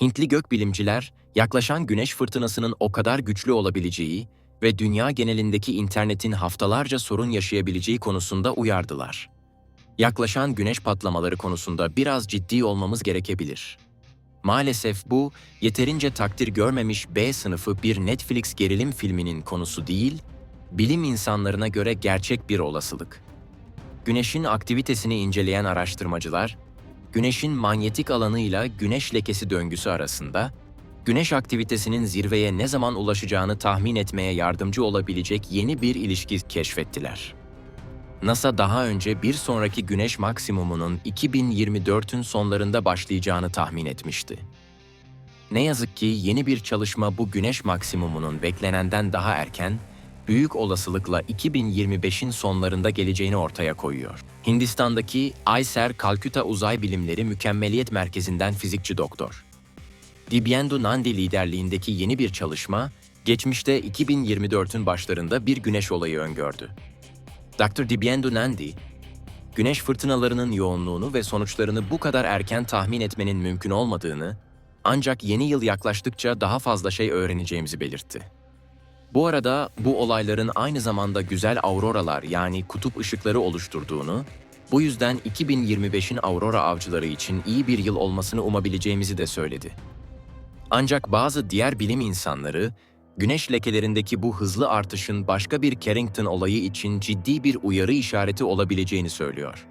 Hintli gökbilimciler, yaklaşan güneş fırtınasının o kadar güçlü olabileceği ve dünya genelindeki internetin haftalarca sorun yaşayabileceği konusunda uyardılar. Yaklaşan güneş patlamaları konusunda biraz ciddi olmamız gerekebilir. Maalesef bu, yeterince takdir görmemiş B sınıfı bir Netflix gerilim filminin konusu değil, bilim insanlarına göre gerçek bir olasılık. Güneşin aktivitesini inceleyen araştırmacılar, Güneşin manyetik alanıyla güneş lekesi döngüsü arasında, güneş aktivitesinin zirveye ne zaman ulaşacağını tahmin etmeye yardımcı olabilecek yeni bir ilişki keşfettiler. NASA daha önce bir sonraki güneş maksimumunun 2024'ün sonlarında başlayacağını tahmin etmişti. Ne yazık ki yeni bir çalışma bu güneş maksimumunun beklenenden daha erken, büyük olasılıkla 2025'in sonlarında geleceğini ortaya koyuyor. Hindistan'daki ICER Kalküta Uzay Bilimleri Mükemmeliyet Merkezi'nden fizikçi doktor. Dibyendu Nandi liderliğindeki yeni bir çalışma, geçmişte 2024'ün başlarında bir güneş olayı öngördü. Dr. Dibyendu Nandi, güneş fırtınalarının yoğunluğunu ve sonuçlarını bu kadar erken tahmin etmenin mümkün olmadığını, ancak yeni yıl yaklaştıkça daha fazla şey öğreneceğimizi belirtti. Bu arada bu olayların aynı zamanda güzel auroralar yani kutup ışıkları oluşturduğunu, bu yüzden 2025'in aurora avcıları için iyi bir yıl olmasını umabileceğimizi de söyledi. Ancak bazı diğer bilim insanları, güneş lekelerindeki bu hızlı artışın başka bir Carrington olayı için ciddi bir uyarı işareti olabileceğini söylüyor.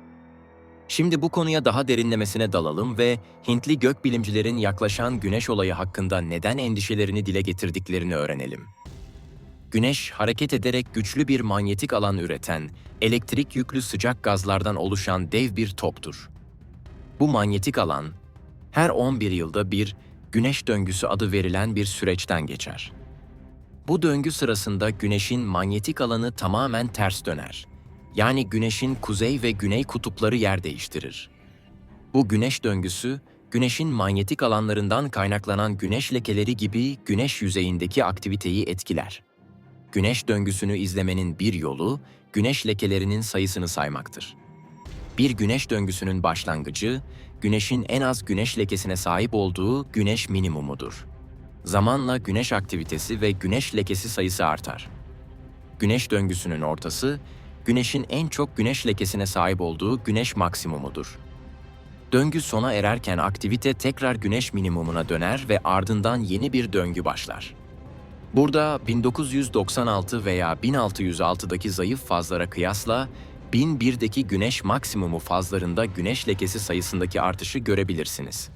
Şimdi bu konuya daha derinlemesine dalalım ve Hintli gökbilimcilerin yaklaşan güneş olayı hakkında neden endişelerini dile getirdiklerini öğrenelim. Güneş hareket ederek güçlü bir manyetik alan üreten, elektrik yüklü sıcak gazlardan oluşan dev bir toptur. Bu manyetik alan her 11 yılda bir güneş döngüsü adı verilen bir süreçten geçer. Bu döngü sırasında güneşin manyetik alanı tamamen ters döner. Yani güneşin kuzey ve güney kutupları yer değiştirir. Bu güneş döngüsü, güneşin manyetik alanlarından kaynaklanan güneş lekeleri gibi güneş yüzeyindeki aktiviteyi etkiler. Güneş döngüsünü izlemenin bir yolu, güneş lekelerinin sayısını saymaktır. Bir güneş döngüsünün başlangıcı, güneşin en az güneş lekesine sahip olduğu güneş minimumudur. Zamanla güneş aktivitesi ve güneş lekesi sayısı artar. Güneş döngüsünün ortası, güneşin en çok güneş lekesine sahip olduğu güneş maksimumudur. Döngü sona ererken aktivite tekrar güneş minimumuna döner ve ardından yeni bir döngü başlar. Burada 1996 veya 1606'daki zayıf fazlara kıyasla 1001'deki güneş maksimumu fazlarında güneş lekesi sayısındaki artışı görebilirsiniz.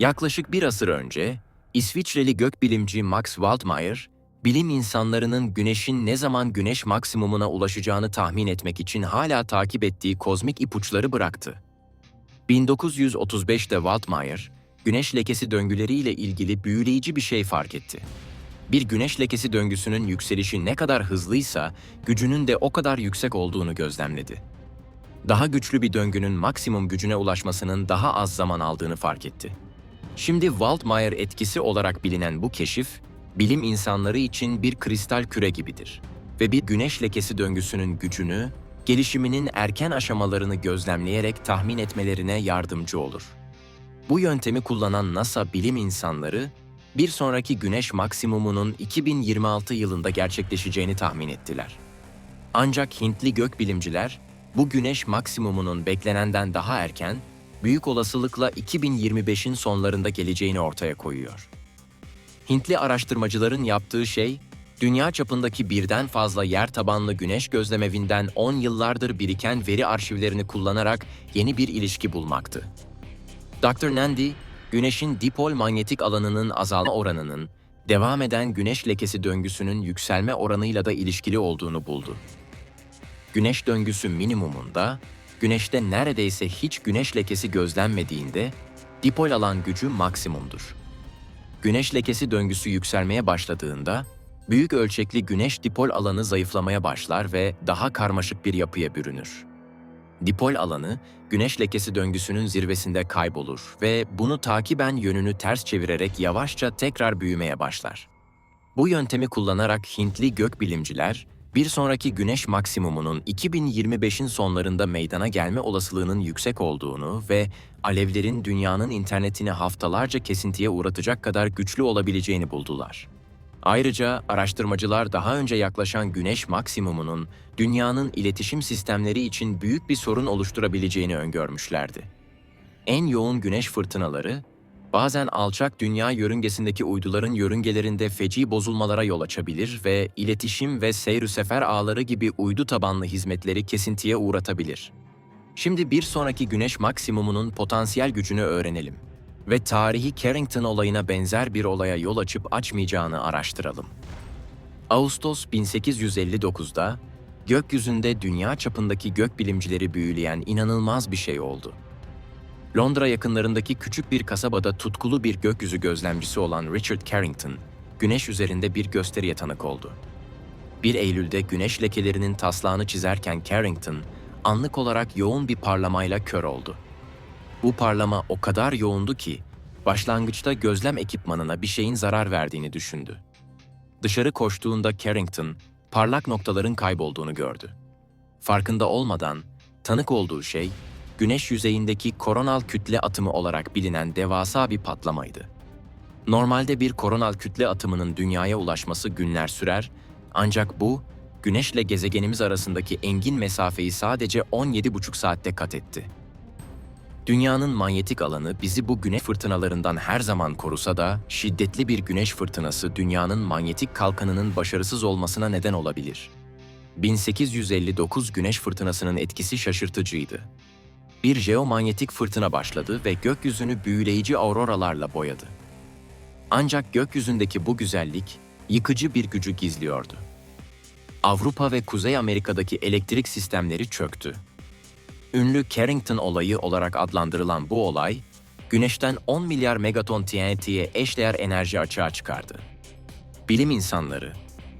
Yaklaşık bir asır önce İsviçreli gökbilimci Max Waldmeier, bilim insanlarının güneşin ne zaman güneş maksimumuna ulaşacağını tahmin etmek için hala takip ettiği kozmik ipuçları bıraktı. 1935'te Waldmeier, güneş lekesi döngüleriyle ilgili büyüleyici bir şey fark etti. Bir güneş lekesi döngüsünün yükselişi ne kadar hızlıysa gücünün de o kadar yüksek olduğunu gözlemledi. Daha güçlü bir döngünün maksimum gücüne ulaşmasının daha az zaman aldığını fark etti. Şimdi Waldmeier etkisi olarak bilinen bu keşif, bilim insanları için bir kristal küre gibidir ve bir güneş lekesi döngüsünün gücünü, gelişiminin erken aşamalarını gözlemleyerek tahmin etmelerine yardımcı olur. Bu yöntemi kullanan NASA bilim insanları, bir sonraki güneş maksimumunun 2026 yılında gerçekleşeceğini tahmin ettiler. Ancak Hintli gökbilimciler, bu güneş maksimumunun beklenenden daha erken, büyük olasılıkla 2025'in sonlarında geleceğini ortaya koyuyor. Hintli araştırmacıların yaptığı şey, dünya çapındaki birden fazla yer tabanlı güneş gözlemevinden 10 yıllardır biriken veri arşivlerini kullanarak yeni bir ilişki bulmaktı. Dr. Nandi, Güneşin dipol manyetik alanının azalma oranının, devam eden güneş lekesi döngüsünün yükselme oranıyla da ilişkili olduğunu buldu. Güneş döngüsü minimumunda, güneşte neredeyse hiç güneş lekesi gözlenmediğinde, dipol alan gücü maksimumdur. Güneş lekesi döngüsü yükselmeye başladığında, büyük ölçekli güneş dipol alanı zayıflamaya başlar ve daha karmaşık bir yapıya bürünür. Dipol alanı, güneş lekesi döngüsünün zirvesinde kaybolur ve bunu takiben yönünü ters çevirerek yavaşça tekrar büyümeye başlar. Bu yöntemi kullanarak Hintli gökbilimciler, Bir sonraki güneş maksimumunun 2025'in sonlarında meydana gelme olasılığının yüksek olduğunu ve alevlerin dünyanın internetini haftalarca kesintiye uğratacak kadar güçlü olabileceğini buldular. Ayrıca araştırmacılar daha önce yaklaşan güneş maksimumunun dünyanın iletişim sistemleri için büyük bir sorun oluşturabileceğini öngörmüşlerdi. En yoğun güneş fırtınaları, bazen alçak dünya yörüngesindeki uyduların yörüngelerinde feci bozulmalara yol açabilir ve iletişim ve seyr sefer ağları gibi uydu tabanlı hizmetleri kesintiye uğratabilir. Şimdi bir sonraki güneş maksimumunun potansiyel gücünü öğrenelim ve tarihi Carrington olayına benzer bir olaya yol açıp açmayacağını araştıralım. Ağustos 1859'da gökyüzünde dünya çapındaki gökbilimcileri büyüleyen inanılmaz bir şey oldu. Londra yakınlarındaki küçük bir kasabada tutkulu bir gökyüzü gözlemcisi olan Richard Carrington, güneş üzerinde bir gösteriye tanık oldu. 1 Eylül'de güneş lekelerinin taslağını çizerken Carrington, anlık olarak yoğun bir parlamayla kör oldu. Bu parlama o kadar yoğundu ki, başlangıçta gözlem ekipmanına bir şeyin zarar verdiğini düşündü. Dışarı koştuğunda Carrington, parlak noktaların kaybolduğunu gördü. Farkında olmadan, tanık olduğu şey, güneş yüzeyindeki koronal kütle atımı olarak bilinen devasa bir patlamaydı. Normalde bir koronal kütle atımının dünyaya ulaşması günler sürer, ancak bu, güneşle gezegenimiz arasındaki engin mesafeyi sadece 17,5 saatte kat etti. Dünyanın manyetik alanı bizi bu güneş fırtınalarından her zaman korusa da şiddetli bir güneş fırtınası dünyanın manyetik kalkanının başarısız olmasına neden olabilir. 1859 güneş fırtınasının etkisi şaşırtıcıydı. Bir jeomanyetik fırtına başladı ve gökyüzünü büyüleyici auroralarla boyadı. Ancak gökyüzündeki bu güzellik yıkıcı bir gücü gizliyordu. Avrupa ve Kuzey Amerika'daki elektrik sistemleri çöktü. Ünlü Carrington olayı olarak adlandırılan bu olay, Güneş'ten 10 milyar megaton TNT'ye eşdeğer enerji açığa çıkardı. Bilim insanları,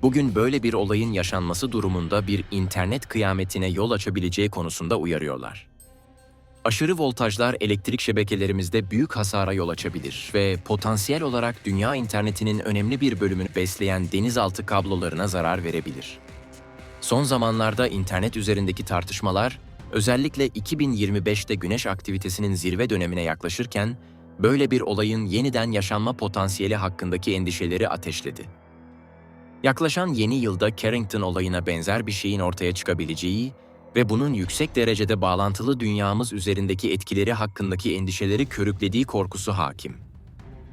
bugün böyle bir olayın yaşanması durumunda bir internet kıyametine yol açabileceği konusunda uyarıyorlar. Aşırı voltajlar elektrik şebekelerimizde büyük hasara yol açabilir ve potansiyel olarak dünya internetinin önemli bir bölümünü besleyen denizaltı kablolarına zarar verebilir. Son zamanlarda internet üzerindeki tartışmalar, özellikle 2025'te güneş aktivitesinin zirve dönemine yaklaşırken, böyle bir olayın yeniden yaşanma potansiyeli hakkındaki endişeleri ateşledi. Yaklaşan yeni yılda Carrington olayına benzer bir şeyin ortaya çıkabileceği ve bunun yüksek derecede bağlantılı dünyamız üzerindeki etkileri hakkındaki endişeleri körüklediği korkusu hakim.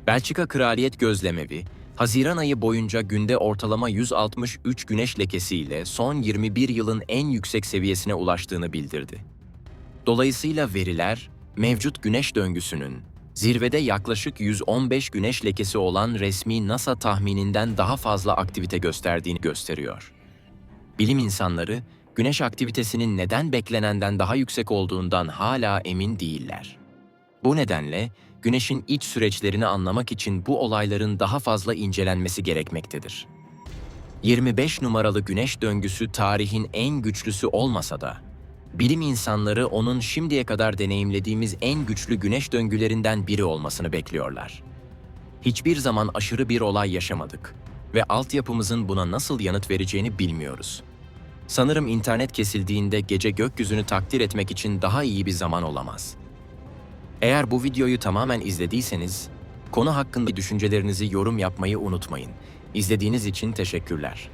Belçika Kraliyet Gözlemevi, Haziran ayı boyunca günde ortalama 163 güneş lekesiyle son 21 yılın en yüksek seviyesine ulaştığını bildirdi. Dolayısıyla veriler, mevcut güneş döngüsünün zirvede yaklaşık 115 güneş lekesi olan resmi NASA tahmininden daha fazla aktivite gösterdiğini gösteriyor. Bilim insanları, güneş aktivitesinin neden beklenenden daha yüksek olduğundan hala emin değiller. Bu nedenle güneşin iç süreçlerini anlamak için bu olayların daha fazla incelenmesi gerekmektedir. 25 numaralı güneş döngüsü tarihin en güçlüsü olmasa da, bilim insanları onun şimdiye kadar deneyimlediğimiz en güçlü güneş döngülerinden biri olmasını bekliyorlar. Hiçbir zaman aşırı bir olay yaşamadık ve altyapımızın buna nasıl yanıt vereceğini bilmiyoruz. Sanırım internet kesildiğinde gece gökyüzünü takdir etmek için daha iyi bir zaman olamaz. Eğer bu videoyu tamamen izlediyseniz, konu hakkında düşüncelerinizi yorum yapmayı unutmayın. İzlediğiniz için teşekkürler.